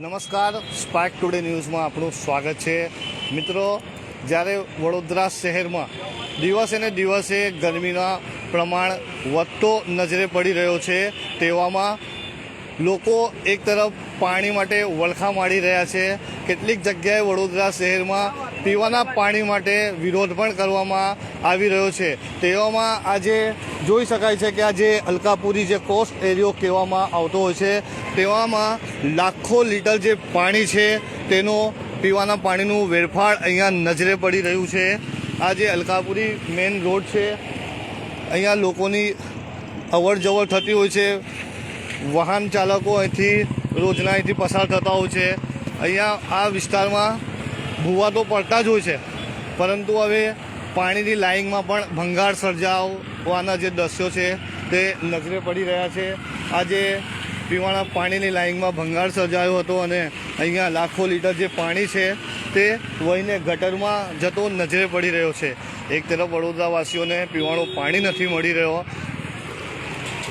નમસ્કાર. Spark today ન્યૂઝમાં આપણું સ્વાગત છે. મિત્રો, જ્યારે વડોદરા શહેરમાં દિવસે ને દિવસે ગરમીના પ્રમાણ વધતો નજરે પડી રહ્યો છે, તેવામાં લોકો એક તરફ પાણી માટે વલખા માડી રહ્યા છે. કેટલીક જગ્યાએ વડોદરા શહેરમાં પીવાના પાણી માટે વિરોધ પણ કરવામાં આવી રહ્યો છે. તેવામાં આજે જોઈ શકાય છે કે આજે અલકાપુરી જે કોસ્ટ એરિયો કહેવામાં આવતો હોય છે, તેવામાં લાખો લીટર જે પાણી છે, તેનો પીવાના પાણીનું વેરફાળ અહીંયા નજરે પડી રહ્યું છે. આ જે અલકાપુરી મેઇન રોડ છે, અહીંયા લોકોની અવર જવર થતી હોય છે. વાહન ચાલકો અહીંથી રોજના અહીંથી પસાર થતા હોય છે. અહીંયા આ વિસ્તારમાં ભૂવા તો પડતા જ હોય છે. પરંતુ હવે પાણીની લાઇનમાં પણ ભંગાર સર્જાવવાના જે દ્રશ્યો છે તે નજરે પડી રહ્યા છે. આજે પીવાના પાણીની લાઇનમાં ભંગાર સર્જાયો હતો અને અહીંયા લાખો લીટર જે પાણી છે તે વહીને ગટરમાં જતો નજરે પડી રહ્યો છે. એક તરફ વડોદરાવાસીઓને પીવાનું પાણી નથી મળી રહ્યો.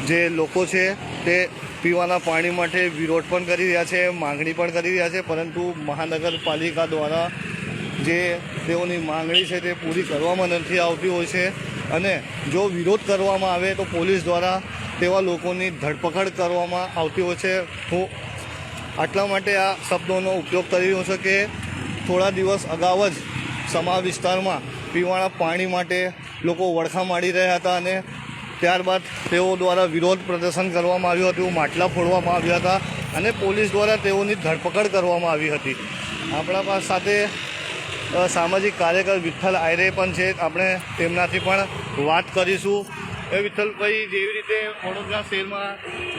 જે લોકો છે તે પીવાના પાણી માટે વિરોધ પણ કરી રહ્યા છે, માંગણી પણ કરી રહ્યા છે, પરંતુ મહાનગરપાલિકા દ્વારા જે તેઓની માંગણી છે તે પૂરી કરવામાં નથી આવતી હોય છે. અને જો વિરોધ કરવામાં આવે તો પોલીસ દ્વારા તેવા લોકોની ધરપકડ કરવામાં આવતી હોય છે. હું આટલા માટે આ શબ્દોનો ઉપયોગ કરી રહ્યો છું કે થોડા દિવસ અગાઉ જ સમા વિસ્તારમાં પીવાના પાણી માટે લોકો વળખા માડી રહ્યા હતા અને ત્યારબાદ તેઓ દ્વારા વિરોધ પ્રદર્શન કરવામાં આવ્યું હતું, માટલા ફોડવામાં આવ્યા હતા અને પોલીસ દ્વારા તેઓની ધરપકડ કરવામાં આવી હતી. આપણા સાથે સામાજિક કાર્યકર વિઠ્ઠલ આયરે પણ છે. આપણે તેમનાથી પણ વાત કરીશું. એ વિઠ્ઠલભાઈ, જેવી રીતે વડોદરા શહેરમાં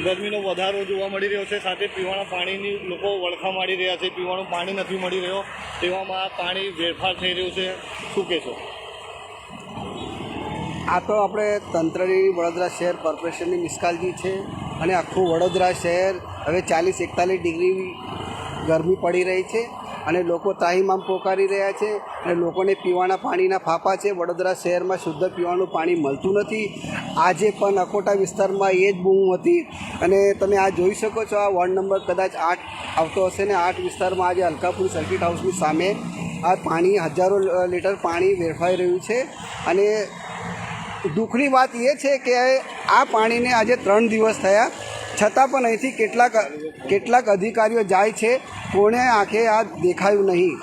ગરમીનો વધારો જોવા મળી રહ્યો છે, સાથે પીવાના પાણીની લોકો વળખા મારી રહ્યા છે. પીવાનું પાણી નથી મળી રહ્યો, તેવામાં પાણી વેરફાર થઈ રહ્યું છે. શું કહેશો? આ તો આપણે તંત્રની વડોદરા શહેર કોર્પોરેશનની મિસકાલજી છે અને આખું વડોદરા શહેર હવે ચાલીસ એકતાલીસ ડિગ્રી ગરમી પડી રહી છે અને લોકો તાહીમામ પોકારી રહ્યા છે અને લોકોને પીવાના પાણીના ફાફા છે. વડોદરા શહેરમાં શુદ્ધ પીવાનું પાણી મળતું નથી. આજે પણ અકોટા વિસ્તારમાં એ જ બૂમ હતી અને તમે આ જોઈ શકો છો આ વોર્ડ નંબર કદાચ આઠ આવતો હશે ને આઠ વિસ્તારમાં આજે અલકાપુર સર્કિટ હાઉસની સામે આ પાણી હજારો લીટર પાણી વેરફાઈ રહ્યું છે અને દુઃખની વાત એ છે કે આ પાણીને આજે ત્રણ દિવસ થયા. છતાં પણ અહીંથી કેટલાક કેટલાક અધિકારીઓ જાય છે. કોણે આંખે આ દેખાયું નહીં.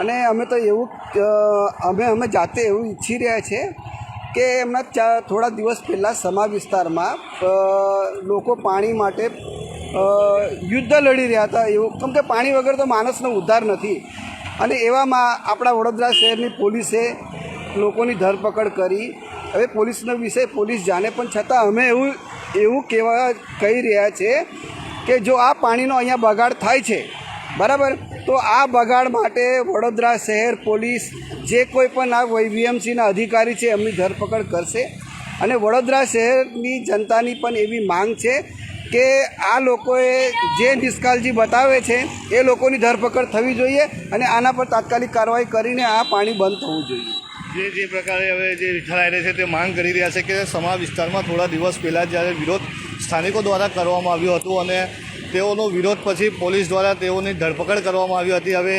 અને અમે તો એવું અમે અમે જાતે એવું ઈચ્છી રહ્યા છે કે એમના ચા, થોડા દિવસ પહેલાં સમા વિસ્તારમાં લોકો પાણી માટે યુદ્ધ લડી રહ્યા હતા. એવું, કેમ કે પાણી વગર તો માણસનો ઉદ્ધાર નથી. અને એવામાં આપણા વડોદરા શહેરની પોલીસે લોકોની ધરપકડ કરી. હવે પોલીસનો વિષય પોલીસ જાણે, પણ છતાં અમે એવું એવું કહેવા કહી રહ્યા છે કે જો આ પાણીનો અહીંયા બગાડ થાય છે, બરાબર? તો આ બગાડ માટે વડોદરા શહેર પોલીસ જે કોઈ પણ આ વીએમસીના અધિકારી છે, એમની ધરપકડ કરશે. અને વડોદરા શહેરની જનતાની પણ એવી માંગ છે કે આ લોકોએ જે નિષ્કાળજી બતાવે છે, એ લોકોની ધરપકડ થવી જોઈએ અને આના પર તાત્કાલિક કાર્યવાહી કરીને આ પાણી બંધ થવું જોઈએ. જે જે પ્રકારે હવે જે આયરે છે તે માંગ કરી રહ્યા છે કે સમા વિસ્તારમાં થોડા દિવસ પહેલાં જ્યારે વિરોધ સ્થાનિકો દ્વારા કરવામાં આવ્યો હતો અને તેઓનો વિરોધ પછી પોલીસ દ્વારા તેઓની ધરપકડ કરવામાં આવી હતી, હવે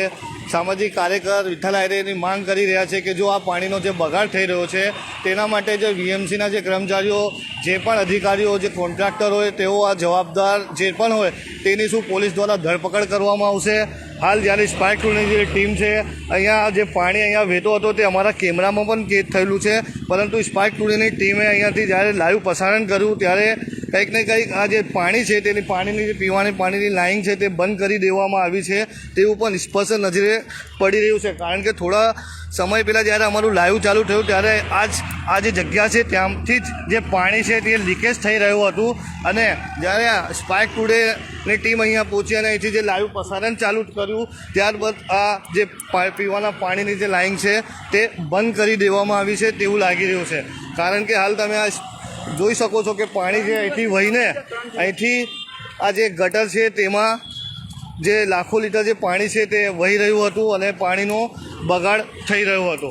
સામાજિક કાર્યકર વિઠ્ઠલ આયરેની માંગ કરી રહ્યા છે કે જો આ પાણીનો જે બગાડ થઈ રહ્યો છે, તેના માટે જે વીએમસીના જે કર્મચારીઓ, જે પણ અધિકારીઓ, જે કોન્ટ્રાક્ટર હોય, તેઓ આ જવાબદાર જે પણ હોય તેની શું પોલીસ દ્વારા ધરપકડ કરવામાં આવશે? હાલ જ્યારે સ્પાર્ક ટુની જે ટીમ છે, અહીંયા જે પાણી અહીંયા વહેતો હતો તે અમારા કેમેરામાં પણ કેદ થયેલું છે. પરંતુ સ્પાર્ક ટુડીની ટીમે અહીંયાથી જ્યારે લાઈવ પ્રસારણ કર્યું, ત્યારે કંઈક ને કંઈક આ જે પાણી છે, તેની પાણીની જે પીવાની પાણીની લાઈન છે તે બંધ કરી દેવામાં આવી છે. તેવું પણ સ્પષ્ટ નજરે પડી રહ્યું છે. કારણ કે થોડા સમય પહેલાં જ્યારે અમારું લાઈવ ચાલુ થયું ત્યારે આજ આ જે જગ્યા છે ત્યાંથી જ જે પાણી છે તે લીકેજ થઈ રહ્યું હતું. અને જ્યારે આ સ્પાર્ક ટુડેની ટીમ અહીંયા પહોંચી અને અહીંથી જે લાઈવ પ્રસારણ ચાલુ કર્યું, ત્યારબાદ આ જે પીવાના પાણીની જે લાઈન છે તે બંધ કરી દેવામાં આવી છે તેવું લાગી રહ્યું છે. કારણ કે હાલ તમે આ જોઈ શકો છો કે પાણી જે અહીંથી વહીને અહીંથી આ જે ગટર છે તેમાં જે લાખો લીટર જે પાણી છે તે વહી રહ્યું હતું અને પાણીનો બગાડ થઈ રહ્યો હતો.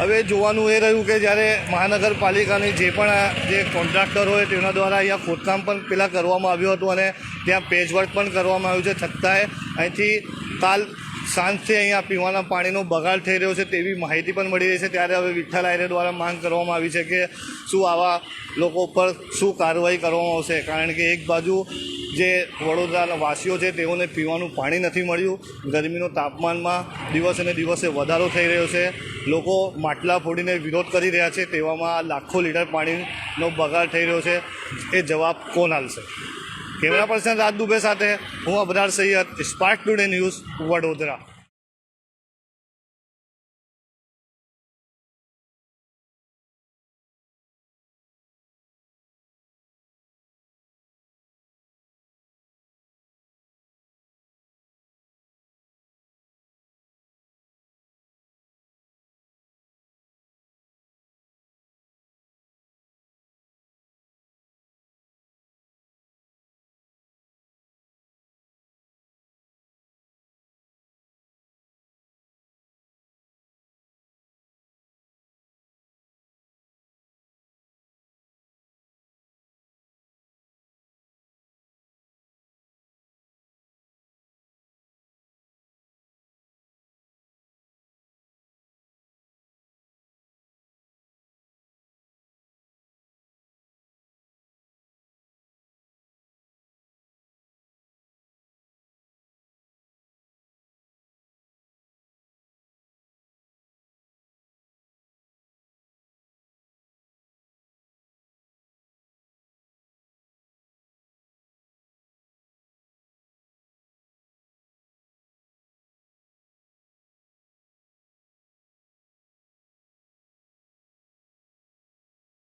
હવે જોવાનું એ રહ્યું કે જ્યારે મહાનગરપાલિકાની જે પણ જે કોન્ટ્રાક્ટર હોય તેના દ્વારા અહીંયા ખોદકામ પણ પહેલાં કરવામાં આવ્યું હતું અને ત્યાં પેચવર્ક પણ કરવામાં આવ્યું છે. છતાંય અહીંથી કાલ સાંજથી અહીંયા પીવાના પાણીનો બગાડ થઈ રહ્યો છે તેવી માહિતી પણ મળી રહી છે. ત્યારે હવે વિઠ્ઠલ આયરે દ્વારા માંગ કરવામાં આવી છે કે શું આવા લોકો પર શું કાર્યવાહી કરવામાં આવશે. કારણ કે એક બાજુ જે વડોદરાના વાસીઓ છે, તેઓને પીવાનું પાણી નથી મળ્યું. ગરમીનું તાપમાનમાં દિવસે ને દિવસે વધારો થઈ રહ્યો છે. લોકો માટલા ફોડીને વિરોધ કરી રહ્યા છે, તેવામાં લાખો લીટર પાણીનો બગાડ થઈ રહ્યો છે. એ જવાબ કોણ આલશે કેમેરા પર્સન રાજ દુબે સાથે હું Abrar Sayed Spark Today News Vadodara.